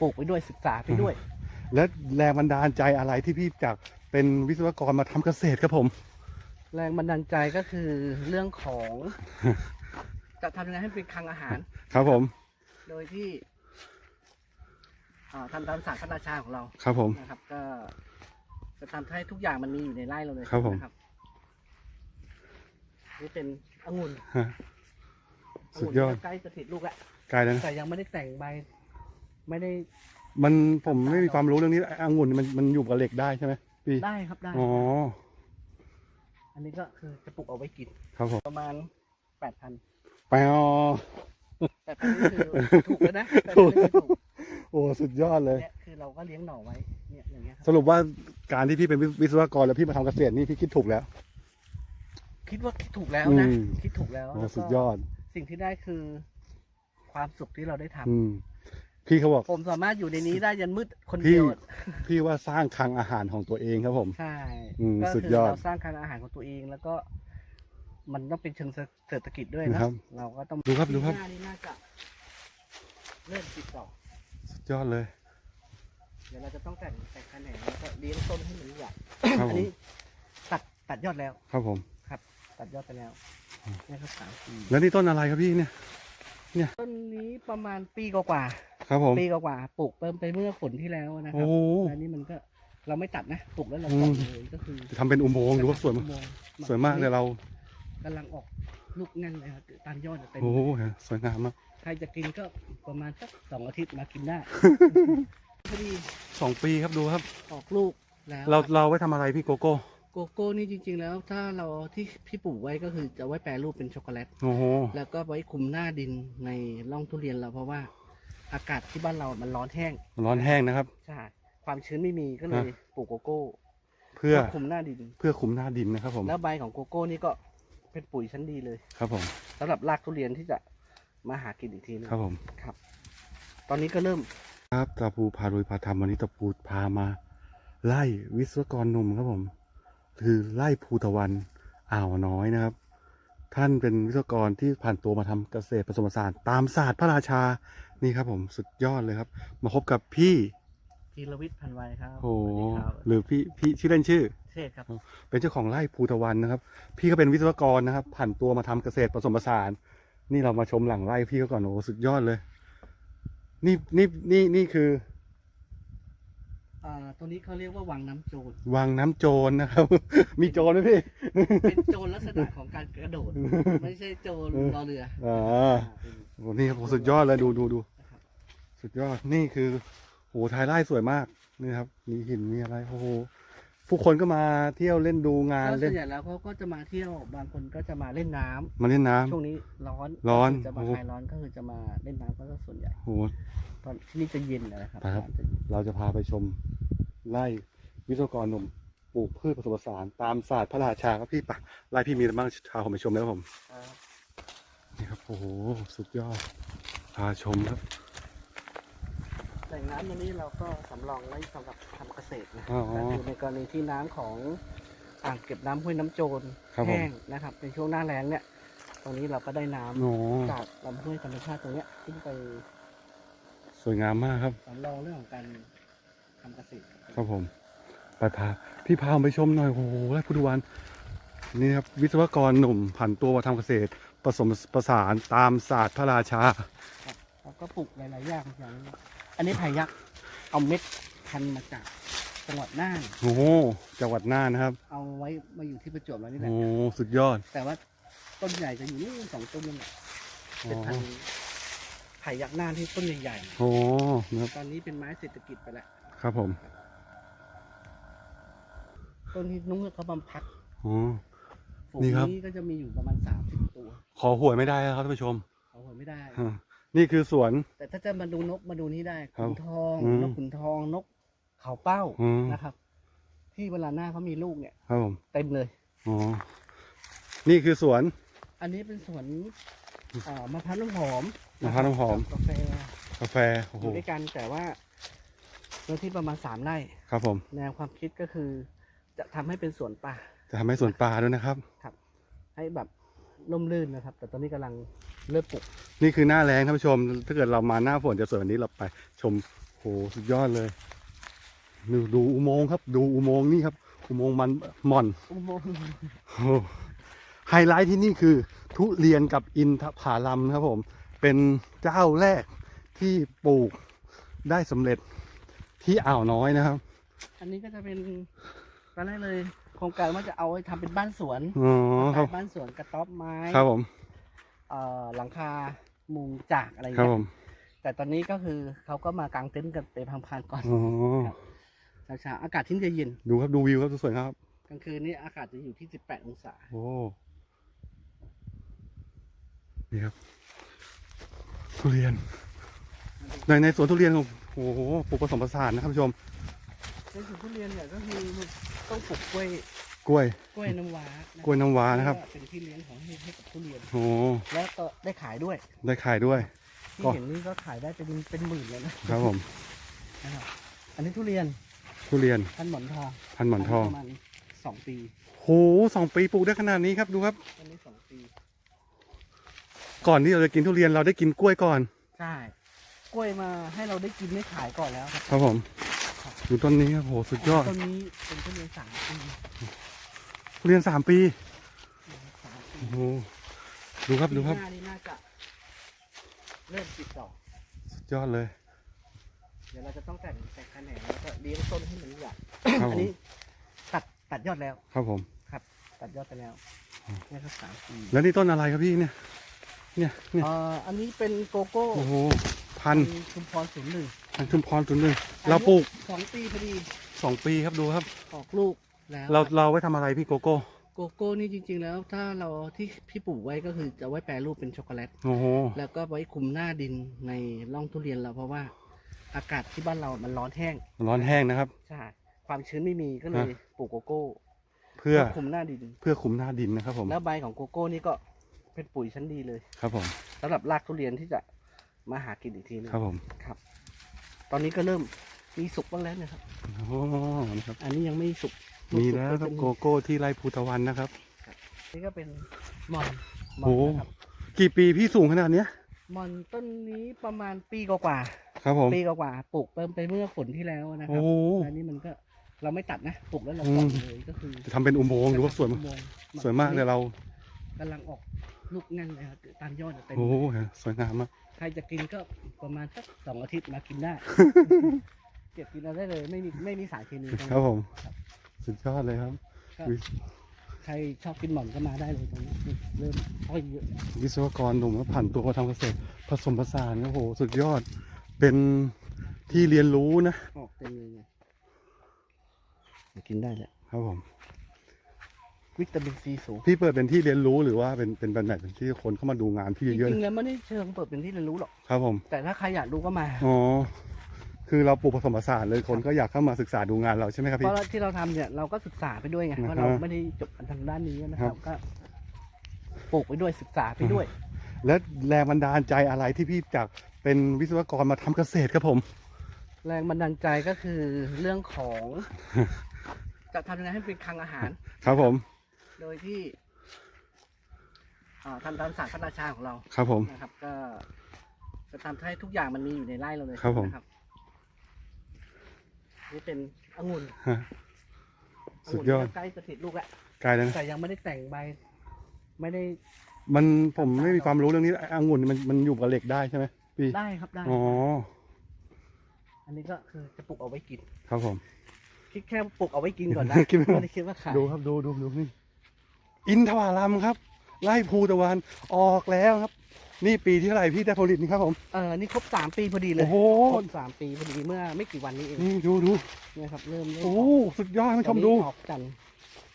ปลูกไปด้วยศึกษาไปด้วย และแรงบันดาลใจอะไรที่พี่จากเป็นวิศวกรมาทำเกษตรครับผม แรงบันดาลใจก็คือเรื่องของ จะทำยังไงให้เป็นคลังอาหาร ครับผม โดยที่อ่าทำตามศาสตร์พระราชาของเราครับผม นะครับ ก็จะทำให้ทุกอย่างมันมีอยู่ในไร่เราเลยครับผม นะนี่เป็นองุ่นฮะอสุดงุ่นยอดใกล้จะติดลูกแล้วกลายแล้วนะแต่ยังไม่ได้แต่งใบ ไม่ได้มันผมไม่มีความรู้เรื่องนี้องุ่นมันมันอยู่กับเหล็กได้ใช่ไหมพี่ได้ครับได้ อ๋อ อันนี้ก็คือจะปลูกเอาไว้กินครับผมประมาณแปดพันไปอ๋อแปดพันนี่คือถูกแล้วนะ8,000นี่คือถูกโอ้สุดยอดเลย เนี่ยคือเราก็เลี้ยงหน่อไว้เนี่ยอย่างเงี้ยครับสรุปว่าการที่พี่เป็นวิศวกรแล้วพี่มาทำเกษตรนี่พี่คิดถูกแล้ว คิดว่าคิดถูกแล้วนะอืม คิดถูกแล้วโอ้แล้วก็สุดยอด สิ่งที่ได้คือ ความสุขที่เราได้ทำอืม พี่เขาบอกผมสามารถอยู่ในนี้ได้ยันมืดคนพี่เดียวพี่ว่าสร้างคลังอาหารของตัวเองครับผม ใช่อืมก็สุดคืยอดเราสร้างการอาหารของตัวเองแล้วก็ มันต้องเป็นเชิงเศรษฐกิจด้วยนะนะครับ เราก็ต้องดูครับดูครับปีหน้านี่น่าจะเริ่มติดดอกสุดยอดเลย เดี๋ยวเราจะต้องแต่งแต่งแขนงแล้วก็เลี้ยงต้นให้มันใหญ่ ครับอันผมนี้ตัดตัดยอดแล้ว ครับผม ตัดยอดไปแล้วนี่ครับสามปีแล้วนี่ต้นอะไรครับพี่เนี่ย ต้นนี้ประมาณปีกว่า ครับผมๆปีกว่าๆปลูกเพิ่มไปเมื่อฝนที่แล้วนะคโอ้รับแล้วนี่มันก็เราไม่ตัดนะปลูกแล้วเราปล่อยเลยก็คือจะทำเป็นอุโมงค์ดูว่าสวยมากชั่โงสวยมากเลยเรา กำลังออกลูกแน่นเลยครับตามยอดจะเต็มโอ้โหสวยงามมากใครจะกินก็ประมาณสักสองอาทิตย์มากินได้ พอดีสองปีครับดูครับ ออกลูกแล้วเราเราไว้ทำอะไรพี่โกโก้โกโก้นี่จริง ๆ แล้ว ถ้าเราที่พี่ปลูกไว้ก็คือจะไว้แปรรูปเป็นช็อกโกแลต โอ้โห แล้วก็ไว้คลุมหน้าดินในร่องทุเรียนเราเพราะว่า อากาศที่บ้านเรา มันร้อนแห้งร้อนแห้งนะครับ ใช่ความชื้นไม่มีก็เลยฮะปลูกโกโก้ เพื่อคลุมหน้าดิน เพื่อคุมหน้าดินนะครับ ผม แล้วใบของโกโก้นี่ก็เป็นปุ๋ยชั้นดีเลย ครับ ผมสำหรับรากทุเรียนที่จะมาหากินอีกทีหนึงครับผม ครับ ตอนนี้ก็เริ่ม ครับตาปูพาโดยพาธรรมวันนี้ตาปูพามา ไล่วิศวกรหนุ่มครับผม คือไล่ภูตะวันอ่าวน้อยนะครับ ท่านเป็นวิศวกรที่ผ่านตัวมาทำเกษตรผสมผสานตามศาสตร์พระราชา นี่ครับผมสุดยอดเลยครับ มาพบกับพี่พีรวิทย์พันไวยครับโอ้สวัสดีครับหรือพี่พี่ชื่อเล่นชื่อ เทศครับ เป็นเจ้าของไร่ภูตะวันนะครับ พี่ก็เป็นวิศวกรนะครับ ผ่านตัวมาทำเกษตรผสมผสาน นี่เรามาชมหลังไร่พี่เขาก่อนโอ้โหสุดยอดเลย นี่นี่นี่นี่คืออ่าตัวนี้เขาเรียกว่าวังน้ำโจร วังน้ำโจรนะครับ มีโจรไหมพี่ เป็นโจรลักษณะของการกระโดด ไม่ใช่โจรรอเรืออ่า อ่าเป็น โอ้นี่ครับโอ้สุดยอดเลยดูดูดูนะครับ สุดยอดนี่คือโอ้ท้ายไร่สวยมากนี่ครับ มีหินมีอะไรโอ้โหผู้คนก็มาเที่ยวเล่นดูงานก็ส่เล่วนนใหญ่แล้วเขาก็จะมาเที่ยวบางคนก็จะมาเล่นน้ำมาเล่นน้ำ ช่วงนี้ร้อนร้อนก็คืจะมาโอ้โห คลายร้อนก็คือจะมาเล่นน้ำก็ส่วนใหญ่ โอ้โห ตอนที่นี่จะเย็นนะครับไปครับน้ำจะเย็นเราจะพาไปชมไร่วิศวกรหนุ่มปลูกพืชผสมผสานตามศาสตร์พระราชาครับพี่ปะไร่พี่มีอะไรบ้างพาผมไปชมแล้วผม ครับนี่ครับโอ้โหสุดยอดพาชมครับ แหล่งน้ำตรงนี้เราก็สำรองไว้สำหรับทำเกษตรนะอ๋อก็คือในกรณีที่น้ำของอ่างเก็บน้ำห้วยน้ำโจรครับผม แห้งนะครับ ในช่วงหน้าแล้งเนี่ย ตรงนี้เราก็ได้น้ำโอ้จากลำห้วยธรรมชาติตรงเนี้ยขึ้นไปสวยงามมากครับ สำรองเรื่องของการทำเกษตรครับผม ไปพา พี่พาผมไปชมหน่อย โอ้โหไร่พุทธวัน นี่ครับ วิศวกรหนุ่มผันตัวมาทำเกษตร ผสมผสานตามศาสตร์พระราชา เราก็ปลูกหลายๆอย่างอย่างนี้ อันนี้ไผ่ยักษ์เอาเม็ดพันธุ์มาจากจังหวัดน่าน โอ้โหจังหวัดน่านนะครับเอาไว้มาอยู่ที่ประจวบแล้วนี่แหโอ้ละสุดยอด แต่ว่าต้นใหญ่จะอยู่นี่สองต้นนี่แหละอ๋เป็นอพันธุ์ไผ่ยักษ์น่านที่ต้นใหญ่โอ้นะครับๆตอนนี้เป็นไม้เศรษฐกิจไปแล้วครับผมต้นที่นุ่งเงือกเขาบำพัดอ๋อฝูงนี่ครับ นี้ก็จะมีอยู่ประมาณสามสิบตัวขอหวยไม่ได้นะครับท่านผู้ชมเขาหัวไม่ได้อ่า นี่คือสวน แต่ถ้าจะมาดูนกมาดูนี่ได้ครัขุบนทองอืมนกขุนทองนกเขาเป้าอืม นะครับ ที่เวลาหน้าเขามีลูกเนี่ยครับผมเต็มเลย อ๋อนี่คือสวน อันนี้เป็นสวนอ่ามะพร้าวน้ำหอมมะพร้าวน้ำหอมกาแฟกาแฟโอ้อโหยู่ด้วยกันแต่ว่าเนื้อที่ประมาณสามไร่ครับผม แนวความคิดก็คือ จะทำให้เป็นสวนป่า จะทำให้สวนปลาด้วยนะครับ ให้แบบ ร่มรื่นนะครับ แต่ตอนนี้กำลังเริ่มปลูกนี่คือหน้าแรงท่านผู้ชม ถ้าเกิดเรามาหน้าฝนจะสวยกวันนี้เราไป ชมโหสุดยอดเลยดูดูอุโมงค์ครับ ดูอุโมงค์นี่ครับ อุโมงค์มันหม่อนอุโมงค์โอ้ไฮไลท์ที่นี่คือ ทุเรียนกับอินทผาลัมนะครับผม เป็นเจ้าแรกที่ปลูกได้สำเร็จที่อ่าวน้อยนะครับ อันนี้ก็จะเป็นตอนแรกเลยโครงการว่าจะเอาไว้ทำเป็นบ้านสวนอ๋อครับบ้านสวนกระต๊อบไม้ครับผมเอ่อหลังคามุงจากอะไรครับเงี้ผยมแต่ตอนนี้ก็คือเขาก็มากางเต็นท์กันไปพังๆก่อนอ๋อเช้าๆอากาศที่จะเย็นดูครับดูวิวครับสวยๆครับ กลางคืนนี่อากาศจะอยู่ที่ 18 องศา โอ้นี่ครับทุเรียนในในสวนทุเรียนของโอ้โหปลูกผสมผสานนะครับผู้ชม ในสวนทุเรียนเนี่ยก็คือต้องปลูกกล้วยกล้วย กล้วยน้ำว้านะกล้วยน้ำว้านะครับเพื่อเป็นที่เลี้ยงของให้ให้กับทุเรียน โอ้และก็ได้ขายด้วย ได้ขายด้วย ที่ก็เห็นนี่ก็ขายได้เป็นเป็นหมื่นเลยนะครับผมนะครับอันนี้ทุเรียน ทุเรียน พันหมอนทอง พันหมอนทองประมาณสองปีโหสองปีปลูกได้ขนาดนี้ครับดูครับ อันนี้สองปี ก่อนที่เราจะกินทุเรียนเราได้กินกล้วยก่อน ใช่ กล้วยมาให้เราได้กินได้ขายก่อนแล้วครับ ครับผม ดูต้นนี้ครับโหสุดยอดต้นนี้เป็นทุเรียนสามปีทุเรียนสามปีสามปีโอ้โหดูครับดูครับปีหน้านี่น่าจะเริ่มติดดอกสุดยอดเลย เดี๋ยวเราจะต้องแต่งแต่งแขนงแล้วก็เลี้ยงต้นให้มันใหญ่ครับอัผมนี้ตัดตัดยอดแล้วครับผมตัดยอดไปแล้วอืมนี่ครับสามปีแล้วนี่ต้นอะไรครับพี่เนี่ย เนี่ยเนี่ยเอ่ออันนี้เป็นโกโก้โอ้โหพันธุ์ชุมพรศูนย์หนึ่ง พันธุ์ชุมพรศูนย์หนึ่งเราปลูกสองปีพอดีสองปีครับดูครับ ออกลูกแล้วเราเราไว้ทำอะไรพี่โกโก้โกโก้นี่จริง ๆ แล้วถ้าเราที่พี่ปลูกไว้ก็คือจะไว้แปรรูปเป็นช็อกโกแลต โอ้โหแล้วก็ไว้คุมหน้าดินในร่องทุเรียนเราเพราะว่าอากาศที่บ้านเรามันร้อนแห้งร้อนแห้งนะครับ ใช่ความชื้นไม่มีก็เลยฮะปลูกโกโก้เพื่อคุมหน้าดิน เพื่อคุมหน้าดินนะครับผมแล้วใบของโกโก้นี่ก็เป็นปุ๋ยชั้นดีเลย ครับผมสำหรับรากทุเรียนที่จะมาหากินอีกทีนึงครับผมครับ ตอนนี้ก็เริ่มมีสุกบ้างแล้วนะครับ โอ้นะครับ อันนี้ยังไม่สุกมีแล้วครับโกโก้ที่ไร่ภูตะวันนะครับ นี่ก็เป็นหมอนหมโอ้อนโหนะครับกี่ปีพี่สูงขนาดเนี้ยหมอนต้นนี้ประมาณปีกว่าครับผมๆปีกว่าๆปลูกไปเมื่อฝนที่แล้วนะคโอ้รับโหอันนี้มันก็เราไม่ตัดนะปลูกแล้วเราอืปล่อมยเลยก็คือจะทำเป็นอุโมงค์ดูว่าสวยมากอุโงค์สวยมากเลยเรากำลังออก ลูกแน่นเลยครับตามยอดเต็มโอ้โหสวยงามมากใครจะกินก็ประมาณสักสองอาทิตย์มากินได้ เก็บกินเอาได้เลยไม่มีไม่มีสารเคมีตรงครับนี้ผม สุดยอดเลยครับก็ใครชอบกินหม่อนก็มาได้เลยตรงนี้เริ่มอ้อยเยอะวิศวกรหนุ่มก็ผ่านตัวมาทำเกษตรผสมผสานโอ้โห สุดยอดเป็นที่เรียนรู้นะออกเต็มเลยไงเดี๋ยวกินได้แหละครับผม วิตามินซีสูงพี่เปิดเป็นที่เรียนรู้หรือว่าเป็นเป็นแบบไหนเป็นที่คนเข้ามาดูงานพี่จเยอะริงๆแล้วไม่ได้เชิงเปิดเป็นที่เรียนรู้หรอก ๆครับผมแต่ถ้าใครอยากรู้ก็มาอ๋อคือเราปลูกผสมผสานเลยคนก็อยากเข้ามาศึกษาดูงานเราใช่ไหมครับเพพี่ ราะที่เราทำเนี่ยเราก็ศึกษาไปด้วยไงอ่าฮะเพราะเราไม่ได้จบทางด้านนี้นะคครัรับบก็ปลูกไปด้วยศึกษาไปด้วย และแรงบันดาลใจอะไรที่พี่จากเป็นวิศวกรมาทำเกษตรครับผม แรงบันดาลใจก็คือเรื่องของ จะทำยังไงให้เป็นคลังอาหาร ครับผม โดยที่อ่าทำตามศาสตร์พระราชาของเราครับผมนะครับ ก็จะทำให้ทุกอย่างมันมีอยู่ในไร่เราเลยครับผมนะนี่เป็นองุ่นฮะอสุดงุ่นยอดใกล้จะติดลูกแล้วกลายแล้วนะแต่ยังไม่ได้แต่งใบ ไม่ได้มันผมไม่มีความรู้เรื่องนี้องุ่นมันมันอยู่กับเหล็กได้ใช่ไหมพี่ได้ครับได้ อ๋ออันนี้ก็คือจะปลูกเอาไว้กิน ครับผม คิดแค่ปลูกเอาไว้กินก่อนนะคิดไม่ไม่ได้คิดว่าขายดูครับดูดูดูนี่ อินทวารัมครับ ไล่ภูตะวันออกแล้วครับ นี่ปีที่เท่าไหร่พี่ได้ผลิตนี่ครับผม เออนี่ครบสามปีพอดีเลยโอ้โห ครบสามปีพอดีเมื่อไม่กี่วันนี้เองนี่ดูดูเนี่ยครับเริ่มเริ่มโอ้อโหอกสุดยอดท่านผู้ชมดูตอนนี้ออกจันทร์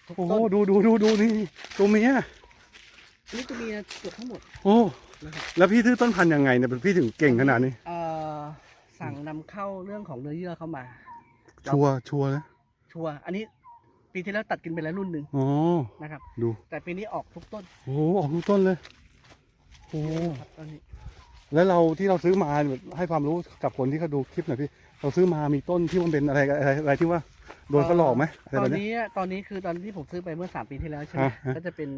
ทุกโอ้โหต้นดูดูดูดูนี่ตัวเมียอันนี่จะมีเกือบทั้งหมดโอ้นะครับแล้วพี่ซื้อต้นพันธุ์ยังไงเนี่ยพี่ถึงเก่งขนาดนี้ เอ่อสั่งนำเข้าเรื่องของเนื้อเยื่อเข้ามา ชัวร์ชัวร์นะ ชัวร์อันนี้ ปีที่แล้วตัดกินไปแล้วรุ่นหนึ่งอ๋อ นะครับ ดู แต่ปีนี้ออกทุกต้นโอ้โหออกทุกต้นเลย โอ้โหครับตอนนี้แล้วเราที่เราซื้อมาแบบให้ความรู้กับคนที่เขาดูคลิปหน่อยพี่ เราซื้อมามีต้นที่มันเป็นอะไรอะไรอะไรที่ว่าโดนเขาหลอกไหมอะไรตแบอนบนี้นี้ตอนนี้คือตอนที่ผมซื้อไปเมื่อสามปีที่แล้วใช่ไหมฮะฮะ ก็จะเป็น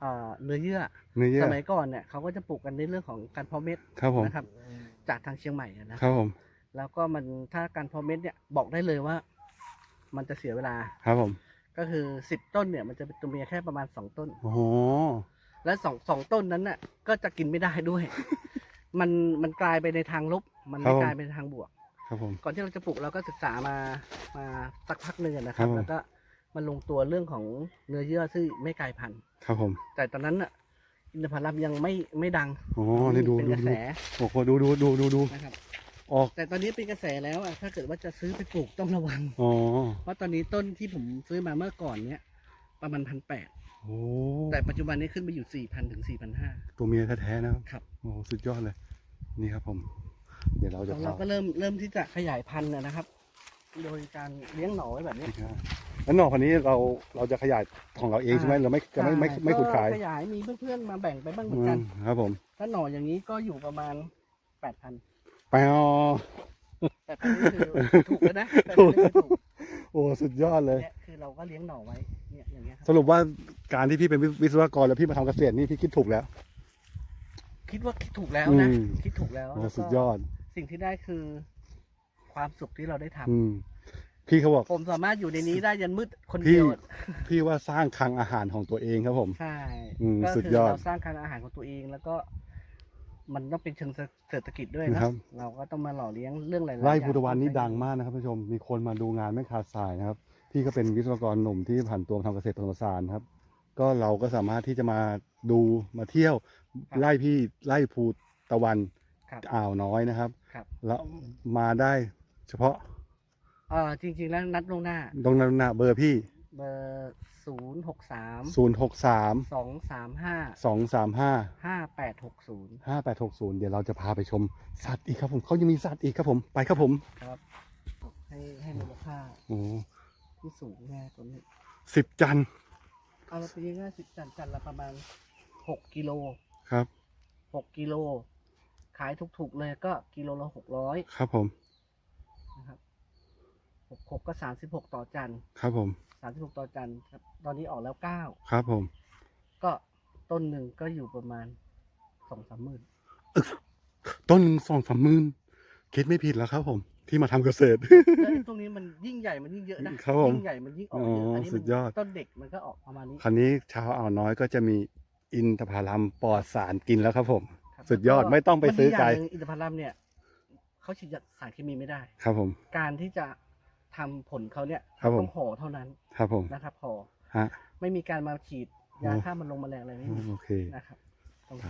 เอ่อเนื้อเยื่อ เนื้อเยื่สอมัยก่อนเนี่ยเขาก็จะปลูกกันในเรื่องของการเพาะเม็ดครับผม นะครับ จากทางเชียงใหม่อะนะครับผม แล้วก็มันถ้าการเพอเม็ดเนี่ยบอกได้เลยว่า มันจะเสียเวลา ครับผมก็คือสิบต้นเนี่ยมันจะเป็นตัวเมียแค่ประมาณสองต้น โอ้โหและสองสองต้นนั้นน่ะ ก็จะกินไม่ได้ด้วย มันมันกลายไปในทางลบ มันไม่กลายไปในทางบวก ครับผม ก่อนที่เราจะปลูกเราก็ศึกษามามาสักพักหนึ่งอะนะคครัรับบผมแล้วก็มันลงตัวเรื่องของเนื้อเยื่อที่ไม่กลายพันธุ์ ครับผม แต่ตอนนั้นน่ะอินทผลัมยังไม่ไม่ดัง โอ้นี่ดูเป็นดูกระดูแสโอ้โหดูดูดูดูดูนะครับ ออกแต่ตอนนี้เป็นกระแสแล้วอะถ้าเกิดว่าจะซื้อไปปลูกต้องระวัง อ๋อเพราะตอนนี้ต้นที่ผมซื้อมาเมื่อก่อนเนี้ยประมาณพันแปดโอ้แต่ปัจจุบันนี้ขึ้นไปอยู่สี่พันถึงสี่พันห้า ตัวเมียแท้ๆนะครับครับ โอ้สุดยอดเลย นี่ครับผม เดี๋ยวเราขจะองพาเราก็เริ่มเริ่มที่จะขยายพันธุ์นะนะครับ โดยการเลี้ยงหน่อไว้แบบนี้แล้วหน่อพันนี้เราเราจะขยายของเราเองใช่ไหมเราไม่จะไม่ไม่ไม่ขุดขายก็ขยายมีเพื่อนๆมาแบ่งไปบ้างเหมือือนกันมครับผม ถ้าหน่ออย่างนี้ก็อยู่ประมาณแปดพัน ไปอ๋อแปดพันนี่คือถูกแล้วนะ8,000นี่คือถูกโอ้สุดยอดเลย เนี่ยคือเราก็เลี้ยงหน่อไว้เนี่ยอย่างเงี้ยคสรับรุปว่าการที่พี่เป็นวิศวกรแล้วพี่มาทำเกษตรนี่พี่คิดถูกแล้ว คิดว่าคิดถูกแล้วนะอืม คิดถูกแล้วโอ้แล้วก็สุดยอด สิ่งที่ได้คือ ความสุขที่เราได้ทำอืม พี่เขาบอก ผมสามารถอยู่ในนี้ได้ยันมืดคนพี่เดียวพี่ว่าสร้างคลังอาหารของตัวเองครับผม ใช่อืมก็สุดคืยอด เราสร้างการอาหารของตัวเอง แล้วก็ มันต้องเป็นเชิงเศรษฐกิจด้วยนะ นะครับ เราก็ต้องมาหล่อเลี้ยงเรื่องหลายๆไร่อย่างพุทธวันนี่ดังมากนะครับท่านผู้ชม มีคนมาดูงานไม่ขาดสายนะครับ พี่ก็เป็นวิศวกรหนุ่มที่ผ่านตัวมาทำเกษตรผสมผสานครับ ก็เราก็สามารถที่จะมาดูมาเที่ยวไร่พี่ไร่ภูตะวันครับ อ่าวน้อยนะครับ ครับ แล้วมาได้เฉพาะเออจริงๆแล้วนัดล่วงหน้า ตรงนั้นนะเบอร์พี่ เบอร์ ศูนย์หกสาม0 6 3สองสามห้า2 3 5ห้าแปดหกศูนย์5 8 6 0เดี๋ยวเราจะพาไปชมสัตว์อีกครับผมเขายังมีสัตว์อีกครับผมไปครับผมครับ ให้ให้มูลค่าโอ้ที่สูงแน่ตัวนี้สิบจันทร์เอาไปง่ายๆสิบจันจันละประมาณหกกิโลครับหกกิโล ขายถูกๆเลยก็กิโลละหกร้อยครับผมนะครับหกหกก็สามสิบหกต่อจันครับผมสามสิบหกต่อจันครับ ตอนนี้ออกแล้วเก้าครับผม ก็ต้นหนึ่งก็อยู่ประมาณสองสามหมื่นต้นสองสามหมื่นคิดไม่ผิดแล้วครับผม ที่มาทำเกษตรแล้วไอ้ตรงนี้มันยิ่งใหญ่มันยิ่งเยอะนะครับผมยิ่งใหญ่มันยิ่งออกเยอะอ๋ออัอันนี้สุมันดยอด ต้นเด็กมันก็ออกประมาณนี้คราวนี้ชาวอ่าวน้อยก็จะมีอินทผลัมปลอดสารกินแล้วครับผม ครับสุดยอดแล้วไม่ต้องไปซื้อไกล มันดีย่างหนึ่งอินทผลัมเนี่ยเขาฉีดสารเคมีไม่ได้ ครับผม การที่จะ ทำผลเขาเนี่ยครับผม ต้องห่อเท่านั้นครับผมนะครับห่อฮะ ไม่มีการมาฉีดยาอืมฆ่ามันลงแมลงอะไรไม่มีโอเค นะครับตรงไป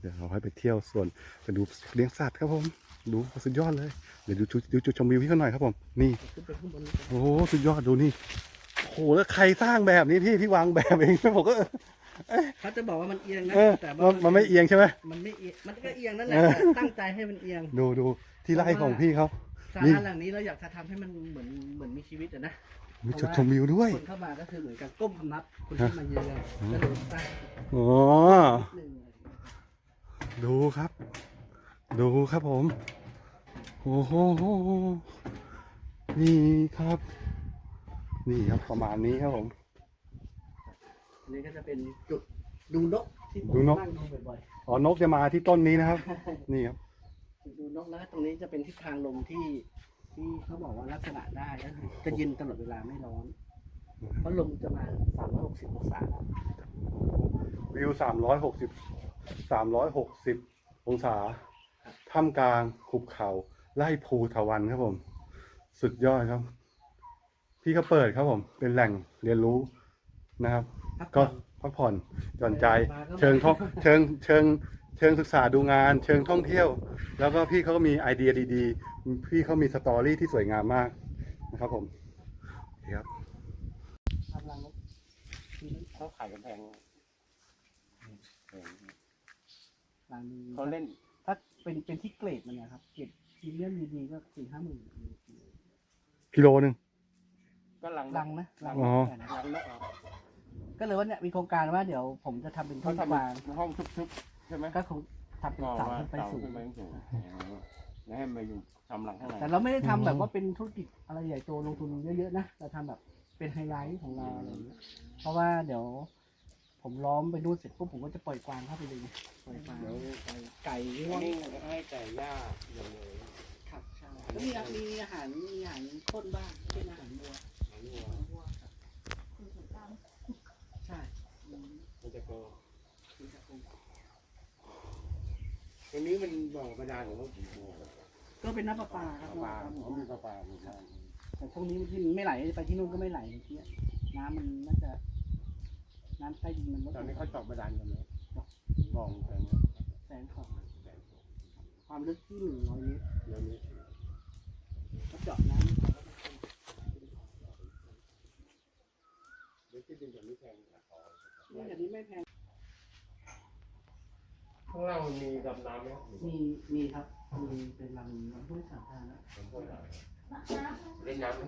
เดี๋ยวเราให้ไปเที่ยวส่วนไปดูเลี้ยงสัตว์ครับผม ดูสุดยอดเลย เดี๋ยวดูจุดดูจุดชมวิวพี่เขาหน่อยครับผม นี่ ขึ้นไปข้างบนนี้โอ้โหสุดยอดดูนี่ โอ้โหแล้วใครสร้างแบบนี้พี่พี่วางแบบเอง ผมก็ เขาจะบอกว่ามันเอียงนะเออแต่มันมันไม่เอียงใช่ไหม มันไม่เอียงมันก็เอียงนั่นแหละเออ แต่ตั้งใจให้มันเอียง ดูดูที่ไร่ของพี่เขา ศานี่ ลาหลังนี้เราอยากจะทำให้มันเหมือนเหมือนมีชีวิตอะนะ มีจุดชมวิวด้วย คนเข้ามาก็คือเหมือนกับก้มนับคนที่มาเยือนก็เลยตั้งอ๋อนิดนึงดูครับ ดูครับผม โอ้โห นี่ครับ นี่ครับประมาณนี้ครับผม อันนี้ก็จะเป็นจุดดูนกที่ผมดูนก นั่งดูบ่อยอ๋อนกจะมาที่ต้นนี้นะครับๆนี่ครับจุ ดดูนกแล้วก็ตรงนี้จะเป็นทิศทางลมที่ที่เขาบอกว่าลักษณะได้ก็คือจะเย็นตลอดเวลาไม่ร้อน เพราะลมจะมา360องศาวิวสามร้อยหกสิบสามร้อยหกสิบองศาท่ามกลางหุบเขาไล่ภูทวันครับผม สุดยอดครับ พี่ก็เปิดครับผม เป็นแหล่งเรียนรู้นะครับ ก็พักผ่อนหย่อนใจ เชิงท่องเชิงเชิง เชิงศึกษาดูงาน เชิงท่องเที่ยว แล้วก็พี่เขาก็มีไอเดียดีๆ พี่เขามีสตอรี่ที่สวยงามมากนะครับผมโอเคครับทำรังนกเขาขายกันแพงรังดีเขาเล่น ถ้าเป็นเป็นที่เกรดมันนะครับ เกรดพรีเมียมดีๆก็สี่ห้าหมื่นกิโลหนึ่งก็ลังรังนะรังอ๋อแผ่นลังนกเอาก็เลยว่าเนี่ยมีโครงการว่าเดี๋ยวผมจะทำเป็นเขาที่ทำวางเป็นห้องทึบๆ ใช่ไหมก็คงทำเป็นก็เสาว่าขึ้นไปเสาสูง ขึ้นไปสูงแล้วให้มาอยู่ทำหลังข้างในแต่เราไม่ได้ทำแบบว่าเป็นธุรกิจอะไรใหญ่โตลงทุนเยอะๆนะ เราทำแบบเป็นไฮไลท์ของเราอะไรอย่างเงี้ย เพราะว่าเดี๋ยว ผมล้อมไปดูเสร็จปุ๊บผมก็จะปล่อยกวางเข้าไปเลยปล่อยกวางเดี๋ยวไก่ง่วงนี่ให้ไก่ย่าอย่างเลยครับใช่แล้วมีมีอาหารมีอาหารข้นบ้างเป็นอาหารวัวอาหารวัวครับใช่อืมมันจะโกมีกระปุก ตรงนี้มันบ่อบาดาลของมันกี่ตัวก็เป็นน้ำประปาครับปลาน้ำประเขาปามีปลาปลามีปลาแต่ช่วงนี้ที่มันไม่ไหลไปที่นู่นก็ไม่ไหลเมื่อกี้น้ำมันน่าจะ น้ำใต้ดินมันลดตอนนี้เขาเจาะบาดาลกันเลยบ่องแสนแสนของความลึกที่หนึ่งร้อยเมตรเดี๋ยวนี้ก็เจาะน้ำเดี๋ยวที่ดินจะไม่แพงนะนี่อย่างนี้ไม่แพง ข้างล่างมันมีดำน้ำไหมมีมีครับ มีเป็นลำลำห้วยสาธารณะเล่นน้ำไหม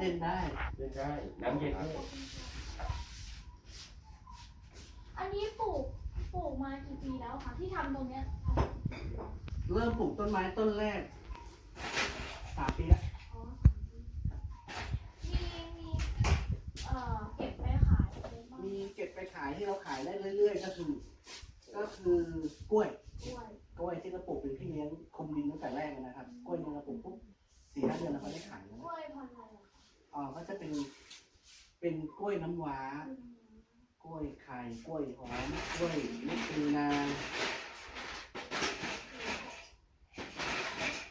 เล่นได้เล่นได้ น้ำเย็นด้วยอันนี้ปลูกปลูกมากี่ปีแล้วคะที่ทำตรงเนี้ยเริ่มปลูกต้นไม้ต้นแรกสามปีแล้วอ๋อมีมีเอ่อายที่เราขายได้เรื่อย ๆ ก็คือ ก็คือกล้วยกล้วย กล้วยที่เราปลูกเป็นพี่เลี้ยงคุมดินตั้งแต่แรกนะครับ กล้วยเนี่ยเราปลูกปุ๊บสี่ห้าเดือนเราก็ได้ขายแล้วกล้วยพันธุ์อะไรอะอ๋อก็จะเป็น เป็นกล้วยน้ำว้า กล้วยไข่กล้วยหอมกล้วยลูกตือนาง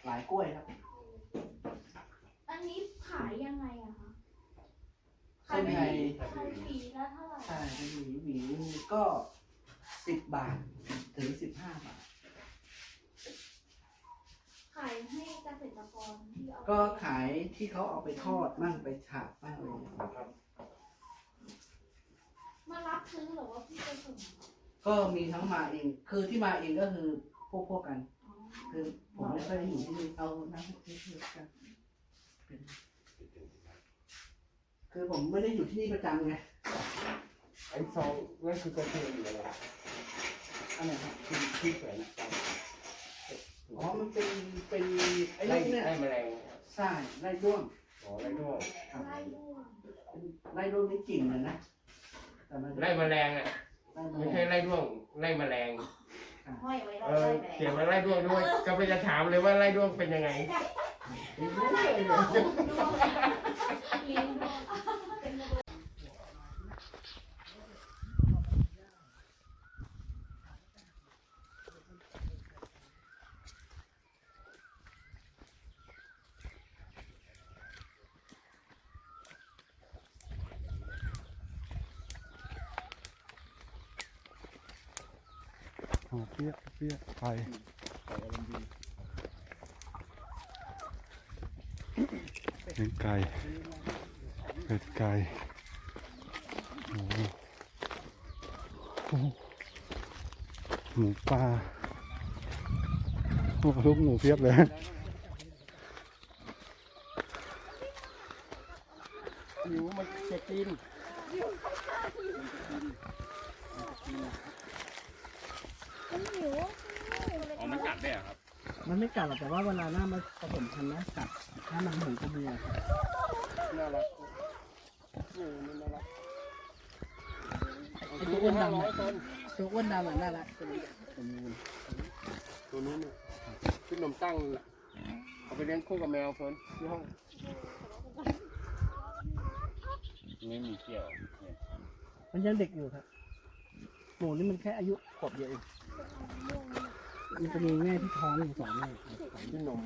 หลายกล้วยครับ อันนี้ขายยังไงอะคะ เส้นในขายปีละเท่าไหร่ใช่เป็นหวีหวีก็สิบบาทถึงสิบห้าบาท ขายให้เกษตรกรที่เอาก็ขายที่เขาเอาไปทอดมั่งไปฉาบมั่งอะไรอย่างเงี้ยครับมารับซื้อหรือว่าพี่ไปส่งก็มีทั้งมาเอง คือที่มาเองก็คือพวกพวกกัน อ๋อคือผมไม่ค่อยได้อยู่ที่นี่เอาน้ำที่นี่กันเป็น คือผมไม่ได้อยู่ที่นี่ประจำไงไอ้ซองนั่นคือกระเทียมอยู่อะไรอันไหนครับที่ที่แขวนอ๋อมันเป็นเป็นไอ้ไล่ลูกเนี่ยไล่แมลงใช่ไล่ด้วงอ๋อไล่ด้วงครับไล่ด้วยเป็นไล่ด้วงนี่กลิ่นเลยนะแต่มันไล่แมลงอะไล่ไม่แมลใช่งไล่ด้วงไล่แมลงห้อยไว้เอไล่อแมลงเขียนว่าไล่ด้วงด้วยก็ไปจะถามเลยว่าไล่ด้วงเป็นยังไง เลี้ยงด้วงเป็นระเบิด อ๋อเปี้ยเปี้ยไปเ ลี้ยงไก่เป็ดไก่โอ้โหโอ้โหหมูป่าโอ้โหลูกหมูเพียบเลยหิวมันจะกินมันหิวอ๋อมันกัดได้ครับ มันไม่กัดหรอกแต่ว่าเวลาหน้ามันผสมพันธุ์นะกัดถ้ามันหมือนกระเบือครับน่ารักเออมันน่ารักไอ้ตัวอ้วนดำร้ออะตัวอ้วนดำอะน่ารักตัวนี้สมบูรณ์ตัวนู้นน่ะขึ้นนมตั้งน่ะเอาไปเลี้ยงคู่กับแมวเฟิร์นที่ห้องไม่มีเกี่ยว มันยังเด็กอยู่ครับ หมูนี่มันแค่อายุขวบเดียวเอง มันจะมีแม่ที่ท้องอยู่สองแม่ที่นม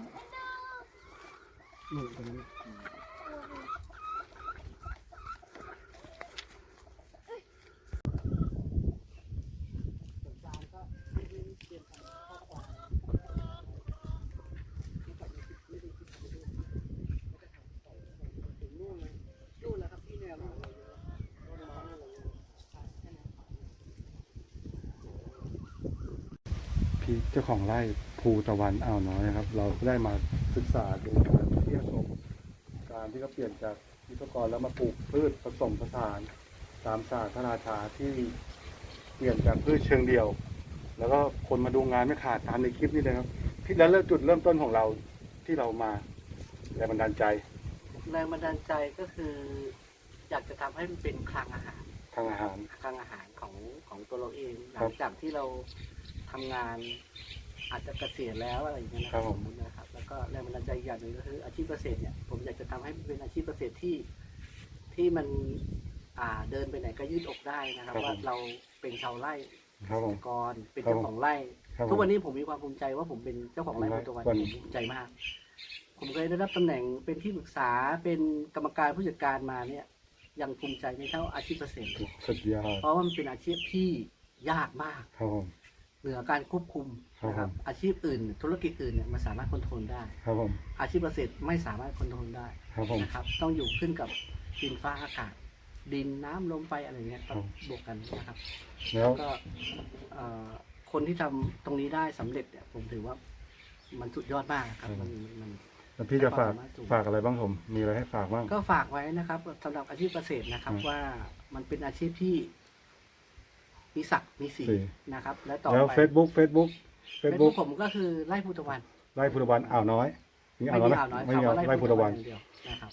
หนูตัวนั้นะสงกรานต์ก็ไม่ได้เตรียมทำข้าวควายที่ก่อนจะไม่ได้คิดไปด้วยก็จะทำต่อถึงนู่นเลยนู่นแล้วครับที่แนวนู่นเลยต้นไม้นู่นเลยใช่แค่นั้น พี่ เจ้าของไร่ภูตะวันอ่าวน้อยนะครับ เราก็ได้มาศึกษาดูการเทียบชมการที่เขาเปลี่ยนจากวิศวกรแล้วมาปลูกพืชผสมผสานตามศาสตร์พระราชาที่เปลี่ยนจากพืชเชิงเดียว แล้วก็คนมาดูงานไม่ขาดตามในคลิปนี้เลยครับที่แล้วเริ่มจุดเริ่มต้นของเราที่เรามาแรงบันดาลใจแรงบันดาลใจก็คือ อยากจะทำให้มันเป็นคลังอาหารทางอาหารคลังอาหารของของตัวเราเองหครัลับงจากที่เรา ทำงาน อาจจะเกษียณแล้วอะไรอย่างเงี้ยนะครับผม สมมตินะครับ แล้วก็แรงบันดาลใจอีกอย่างหนึ่งก็คืออาชีพเกษตรเนี่ยผมอยากจะทำให้เป็นอาชีพเกษตรที่ที่มันอ่าเดินไปไหนก็ยืดอกได้นะครับว่าเราเป็นชาวไร่ครับผม กรเป็นเจ้าของไร่ ครับผม ทุกวันนี้ผมมีความภูมิใจว่าผมเป็นเจ้าของไร่ไร่โพธิ์ตะวันวันผมภูมิใจมาก ผมเคยได้รับตำแหน่งเป็นที่ปรึกษาเป็นกรรมการผู้จัดการมาเนี่ยยังภูมิใจไม่เท่าอาชีพเกษตรสุดยอดเพราะว่ามันเป็นอาชีพที่ยากมาก ครับผม เหนือการควบคุมนะคครัรับบผมอาชีพอื่น ธุรกิจอื่นเนี่ยมันสามารถคอนโทรลได้ ครับผมอาชีพเกษตรไม่สามารถคอนโทรลได้ครับผมนะครับ ต้องอยู่ขึ้นกับดินฟ้าอากาศ ดินน้ำลมไฟอะไรเงี้ยต้องครับบวกกันนะครับ แล้วก็เอ่อคนที่ทำตรงนี้ได้สำเร็จเนี่ยผมถือว่ามันสุดยอดมากครับมันมันแล้วพี่จะฝากความสามารถสูงฝากอะไรบ้างผม มีอะไรให้ฝากบ้าง ก็ฝากไว้นะครับสำหรับอาชีพเกษตรนะครับอืมว่ามันเป็นอาชีพที่ มีศักดิ์มีสีสีนะครับ และต่อแล้วไป Facebook Facebook เฟซ Facebook บุ๊กผมก็คือไล่ภูตะวันไร่พุทธวันอ่าวน้อยมีอ่าไม่วน้อยมีไหมอ่าวน้อยไม่มีคำว่าไร่พุทธวัน อย่างเดียวนะครับ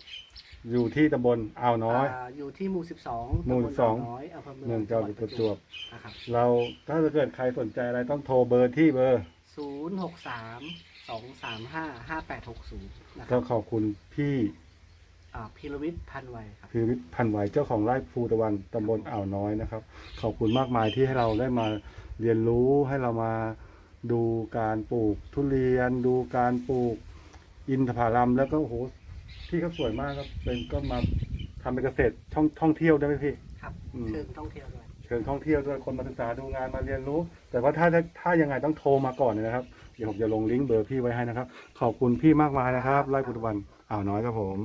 อยู่ที่ตำบลอ่าวน้อยาอยู่ที่หมู่สิบสองหมู่ตำบล12อ่าวน้อยอำเภอเมืเมือองงจังหวัดวัดประจวบนะครับเราถ้าเกิดใครสนใจอะไรต้องโทรเบอร์ที่เบอร์ศูนย์หกสามสองสามห้าห้าแปดหกศูนย์นะคก็รับขอบคุณพี่ อ่าพีรวิทย์พันวัยครับพีวิทย์พันไหวเจ้าของไร่ภูตะวันตำบลอ่าวน้อยนะครับ ขอบคุณมากมายที่ให้เราได้มาเรียนรู้ให้เรามาดูการปลูกทุเรียน ดูการปลูกอินทผลัมแล้วก็โอ้โหพี่เขาสวยมากครับเป็นก็มาทำเป็นเกษตรท่องท่องเที่ยวได้ไหมพี่ ครับอืม เชิญท่องเที่ยวด้วย เชิญท่องเที่ยวด้วยคนมาศึกษาดูงานมาเรียนรู้ แต่ว่าถ้าถ้าถ้ายังไงต้องโทรมาก่อนนะครับ เดี๋ยวผมจะลงลิงก์เบอร์พี่ไว้ให้นะครับ ขอบคุณพี่มากมายนะครับไร่พุทธวันอ่าวน้อยครับผม